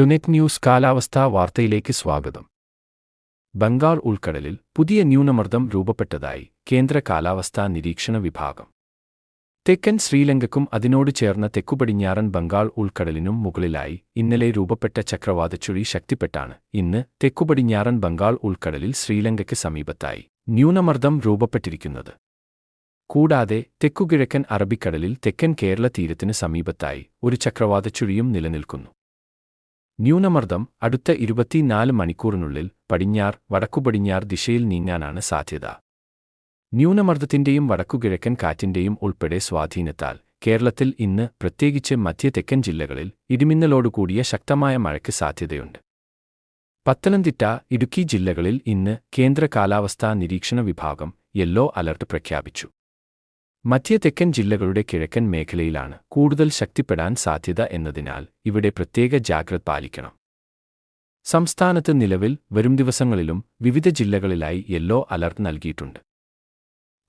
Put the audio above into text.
ടുനെറ്റ് news കാലാവസ്ഥാ വാർത്തയിലേക്ക് സ്വാഗതം. ബംഗാൾ ഉൾക്കടലിൽ പുതിയ ന്യൂനമർദ്ദം രൂപപ്പെട്ടതായി കേന്ദ്ര കാലാവസ്ഥാ നിരീക്ഷണ വിഭാഗം. തെക്കൻ ശ്രീലങ്കയ്ക്കും അതിനോട് ചേർന്ന തെക്കുപടിഞ്ഞാറൻ ബംഗാൾ ഉൾക്കടലിനും മുകളിലായി ഇന്നലെ രൂപപ്പെട്ട ചക്രവാതച്ചുഴി ശക്തിപ്പെട്ടാണ്. ഇന്ന് തെക്കുപടിഞ്ഞാറൻ ബംഗാൾ ഉൾക്കടലിൽ ശ്രീലങ്കയ്ക്ക് സമീപത്തായി ന്യൂനമർദ്ദം രൂപപ്പെട്ടിരിക്കുന്നത്. കൂടാതെ തെക്കുകിഴക്കൻ അറബിക്കടലിൽ തെക്കൻ കേരള തീരത്തിന് സമീപത്തായി ഒരു ചക്രവാതച്ചുഴിയും നിലനിൽക്കുന്നു. ന്യൂനമർദ്ദം അടുത്ത ഇരുപത്തിനാല് മണിക്കൂറിനുള്ളിൽ പടിഞ്ഞാർ വടക്കുപടിഞ്ഞാർ ദിശയിൽ നീങ്ങാനാണ് സാധ്യത. ന്യൂനമർദ്ദത്തിന്റെയും വടക്കുകിഴക്കൻ കാറ്റിന്റെയും ഉൾപ്പെടെ സ്വാധീനത്താൽ കേരളത്തിൽ ഇന്ന് പ്രത്യേകിച്ച് മധ്യ തെക്കൻ ജില്ലകളിൽ ഇടിമിന്നലോടുകൂടിയ ശക്തമായ മഴയ്ക്ക് സാധ്യതയുണ്ട്. പത്തനംതിട്ട ഇടുക്കി ജില്ലകളിൽ ഇന്ന് കേന്ദ്ര കാലാവസ്ഥാ നിരീക്ഷണ വിഭാഗം യെല്ലോ അലർട്ട് പ്രഖ്യാപിച്ചു. മധ്യ തെക്കൻ ജില്ലകളുടെ കിഴക്കൻ മേഖലയിലാണ് കൂടുതൽ ശക്തിപ്പെടാൻ സാധ്യത എന്നതിനാൽ ഇവിടെ പ്രത്യേക ജാഗ്രത പാലിക്കണം. സംസ്ഥാനത്ത് നിലവിൽ വരും ദിവസങ്ങളിലും വിവിധ ജില്ലകളിലായി യെല്ലോ അലർട്ട് നൽകിയിട്ടുണ്ട്.